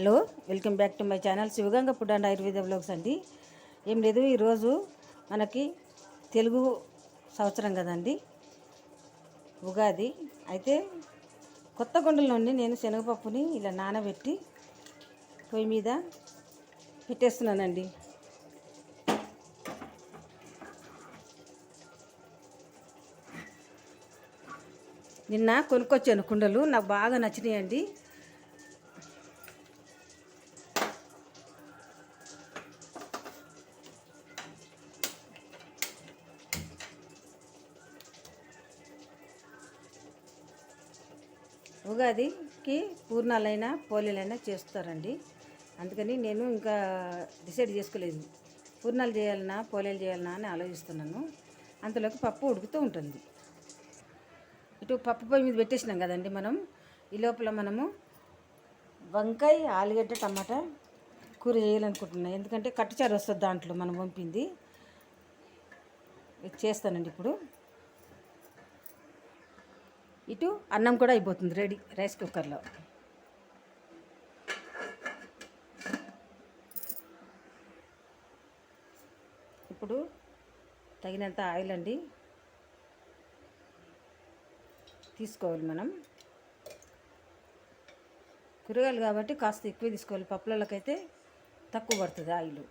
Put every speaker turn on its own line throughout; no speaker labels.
Hello welcome back to my channel Shivaganga food and Ayurveda blogs అండి. ఏం లేదు ఈరోజు మనకి తెలుగు సంవత్సరం కదండి ఉగాది. అయితే కొత్త గుండెల నుండి నేను శనగపప్పుని ఇలా నానబెట్టి పొయ్యి మీద పెట్టేస్తున్నానండి. నిన్న కొనుక్కొచ్చాను కుండలు నాకు బాగా నచ్చినాయండి. ఉగాదికి పూర్ణాలైనా పోలేలైనా చేస్తారండి. అందుకని నేను ఇంకా డిసైడ్ చేసుకోలేదు. పూర్ణాలు చేయాలన్నా పోలేలు చేయాలన్నా అని ఆలోచిస్తున్నాను. అంతలోకి పప్పు ఉడుకుతూ ఉంటుంది. ఇటు పప్పు పొయ్యి మీద పెట్టేసినాం కదండి మనం. ఈ లోపల మనము వంకాయ ఆలుగడ్డ టమాటా కూర చేయాలనుకుంటున్నాను ఎందుకంటే కట్టుచారు వస్తుంది దాంట్లో మనం పంపింది చేస్తానండి ఇప్పుడు. ఇటు అన్నం కూడా అయిపోతుంది రెడీ. రైస్ కుక్కర్లో. ఇప్పుడు తగినంత ఆయిల్ అండి. తీసుకోవాలి మనం. కూరగాయలు కాబట్టి కాస్త ఎక్కువ తీసుకోవాలి. పప్పులకైతే తక్కువ పడుతుంది ఆయిల్.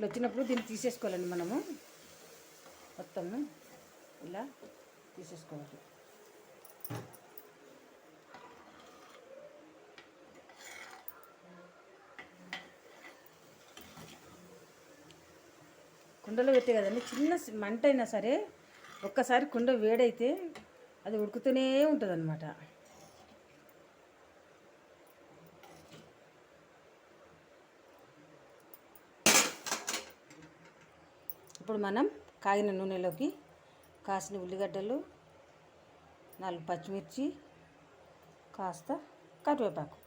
ఇట్లా వచ్చినప్పుడు దీన్ని తీసేసుకోవాలండి మనము. మొత్తము ఇలా తీసేసుకోవాలి. కుండలో పెట్టే కదండి చిన్న మంట అయినా సరే ఒక్కసారి కుండ వేడైతే అది ఉడుకుతూనే ఉంటుంది మనం కాగిన నూనెలోకి కాసిన ఉల్లిగడ్డలు నాలుగు పచ్చిమిర్చి కాస్త కరివేపాకు.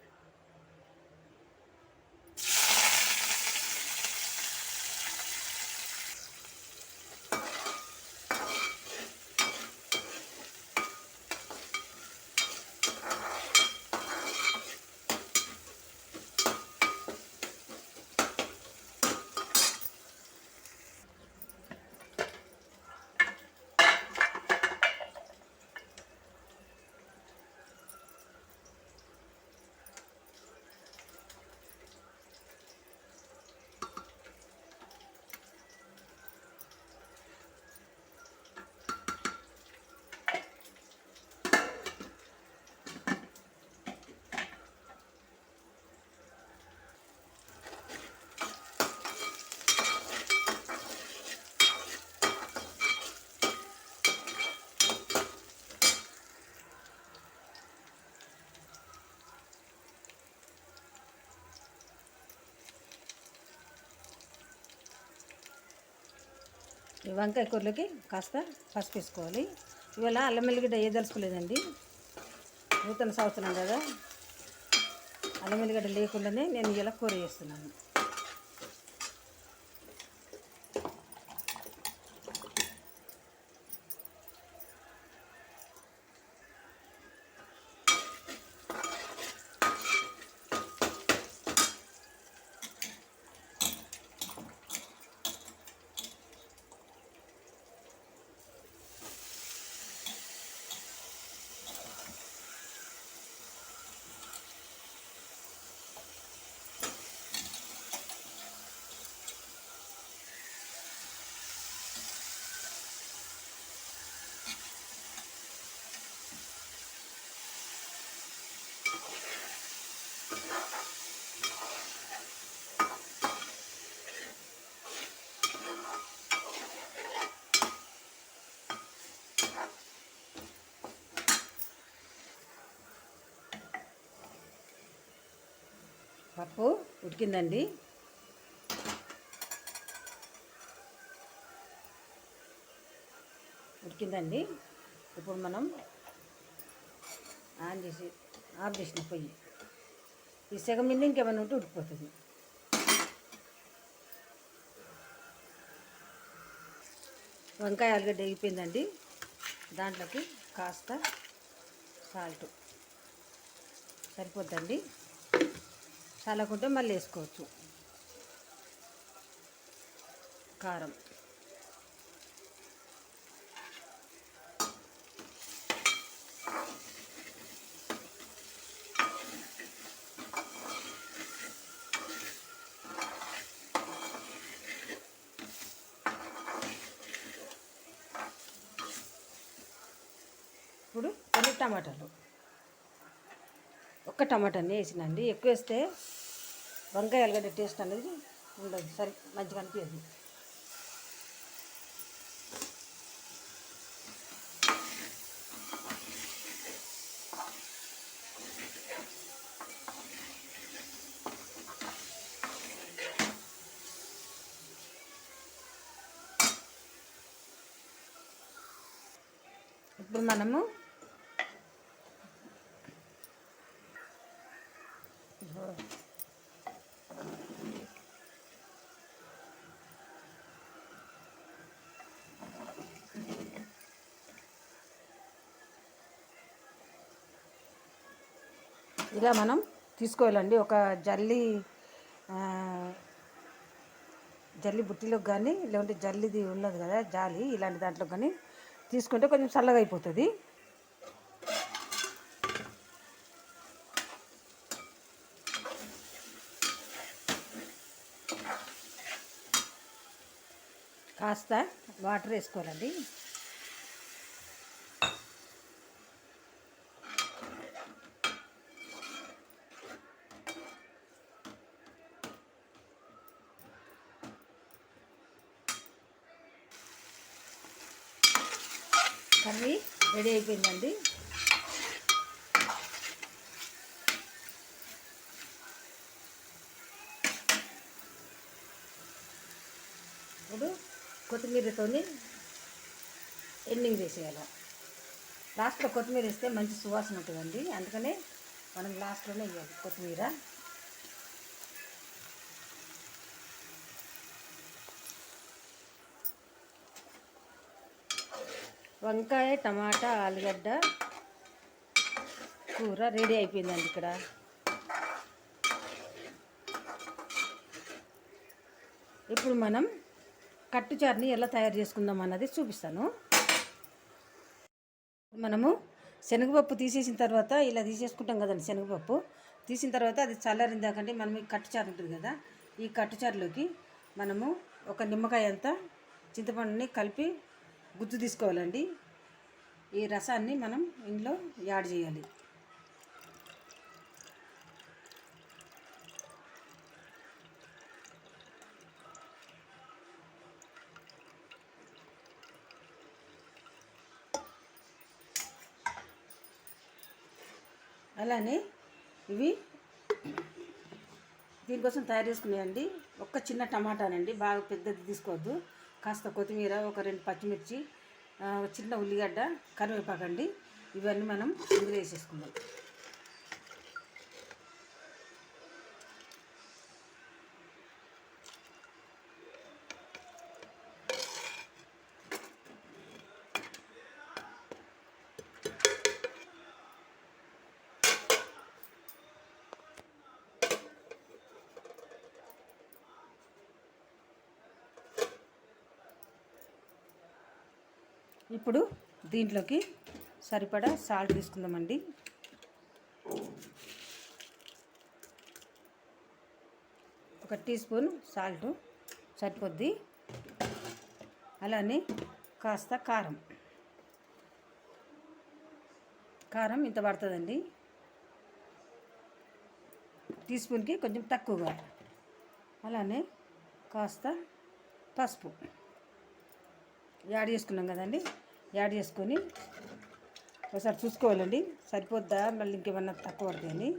వంకాయ కూరలోకి కాస్త పసుపు వేసుకోవాలి. ఇవాళ అల్లం వెల్లిగడ్డ వేయదలుచుకోలేదండి నూతన సంవత్సరం కదా. అల్లం వెల్లిగడ్డ లేకుండానే నేను ఇలా కూర చేస్తున్నాను. పప్పు ఉడికిందండి. ఉడికిందండి. ఇప్పుడు మనం ఆన్ చేసి ఆఫ్ చేసిన పొయ్యి. ఈ సగం మీద ఇంకేమైనా ఉంటే ఉడికిపోతుంది. వంకాయ ఆలుగడ్డ అయిపోయిందండి దాంట్లోకి కాస్త సాల్ట్. సరిపోద్దండి. చల్లకుంటే మళ్ళీ వేసుకోవచ్చు. కారం. ఇప్పుడు కొన్ని టమాటాలు. ఒక్క టమాటాని వేసినండి ఎక్కువ వేస్తే వంకాయ ఆలుగడ్డ టేస్ట్ అనేది ఉండదు. సరి మంచిగా అనిపించదు ఇప్పుడు మనము ఇలా మనం తీసుకోవాలండి. ఒక జల్లి జల్లి బుట్టిలోకి కానీ లేకుంటే జల్లిది ఉన్నది కదా జాలి ఇలాంటి దాంట్లో కానీ తీసుకుంటే కొంచెం చల్లగా అయిపోతుంది. కాస్త వాటర్ వేసుకోవాలండి. కర్రీ రెడీ అయిపోయిందండి. ఇప్పుడు కొత్తిమీరతో ఎండింగ్ వేసేయాలి లాస్ట్లో కొత్తిమీర వేస్తే మంచి సువాసన ఉంటుందండి. అందుకనే మనం లాస్ట్లోనే వేయాలి కొత్తిమీర. వంకాయ టమాటా ఆలుగడ్డ కూర రెడీ అయిపోయిందండి ఇక్కడ. ఇప్పుడు మనం కట్టు చారుని ఎలా తయారు చేసుకుందాం అన్నది చూపిస్తాను. మనము శనగపప్పు తీసేసిన తర్వాత ఇలా తీసేసుకుంటాం కదండి శనగపప్పు. తీసిన తర్వాత అది చల్లారిందాకంటే మనం ఈ కట్టుచారు ఉంటుంది కదా ఈ కట్టుచారులోకి మనము ఒక నిమ్మకాయ అంతా చింతపండుని కలిపి గుజ్జు తీసుకోవాలండి. ఈ రసాన్ని మనం ఇందులో యాడ్ చేయాలి. అలానే ఇవి దీనికోసం తయారు చేసుకున్నాయండి. ఒక్క చిన్న టమాటానండి బాగా పెద్దది తీసుకోవద్దు. కాస్త కొత్తిమీర ఒక రెండు పచ్చిమిర్చి చిన్న ఉల్లిగడ్డ కరివేపాకండి. ఇవన్నీ మనం ఇందులో వేసేసుకుందాం. ఇప్పుడు దీంట్లోకి సరిపడా సాల్ట్ తీసుకుందామండి. ఒక టీ స్పూన్ సాల్ట్ సరిపోద్ది. అలానే కాస్త కారం. కారం ఇంత పడుతుందండి. టీ స్పూన్కి కొంచెం తక్కువగా. అలానే కాస్త పసుపు. యాడ్ చేసుకున్నాం కదండి. యాడ్ చేసుకొని ఒకసారి చూసుకోవాలండి. సరిపోద్దా? మళ్ళీ ఇంకేమన్నా తక్కువ పడుతాయని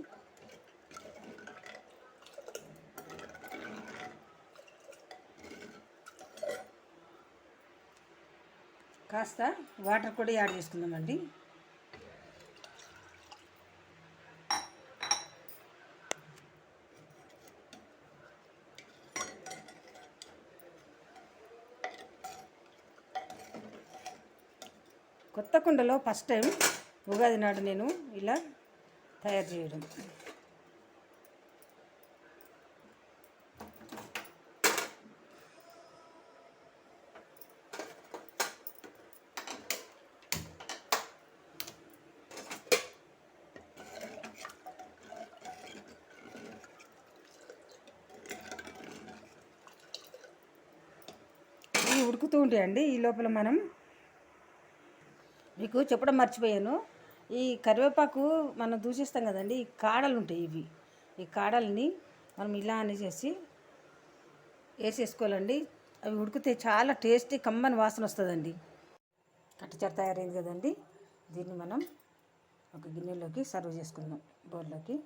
కాస్త వాటర్ కూడా యాడ్ చేసుకుందామండి. కొత్త ఫస్ట్ టైం ఉగాది నాడు నేను ఇలా తయారు చేయడం. ఉడుకుతూ ఉంటాయండి. ఈ లోపల మనం మీకు చెప్పడం మర్చిపోయాను. ఈ కరివేపాకు మనం దూసేస్తాం కదండి ఈ కాడలు ఉంటాయి ఇవి. ఈ కాడల్ని మనం ఇలా అనేసేసి వేసేసుకోవాలండి. అవి ఉడికితే చాలా టేస్టీ కమ్మని వాసన వస్తుందండి. కట్టచార తయారైంది కదండి. దీన్ని మనం ఒక గిన్నెలోకి సర్వ్ చేసుకుందాం బౌల్లోకి.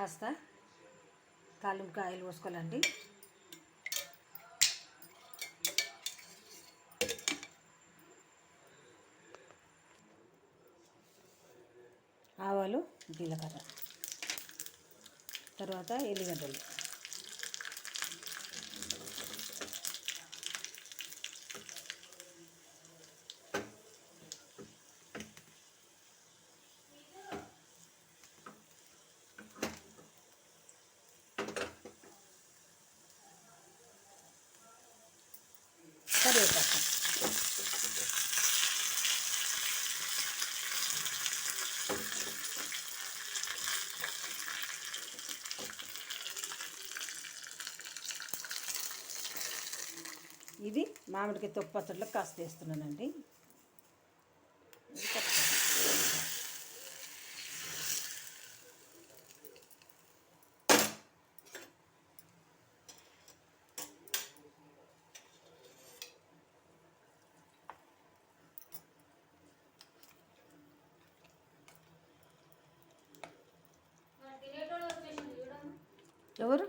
కాస్త తాలింపు ఆయిల్ పోసుకోవాలండి. ఆవాలు జీలకర్ర తర్వాత ఎల్లిగడ్డలు కరివేపాకు తొక్కు పచ్చడిలో కాస్త వేస్తున్నానండి. ఎవరు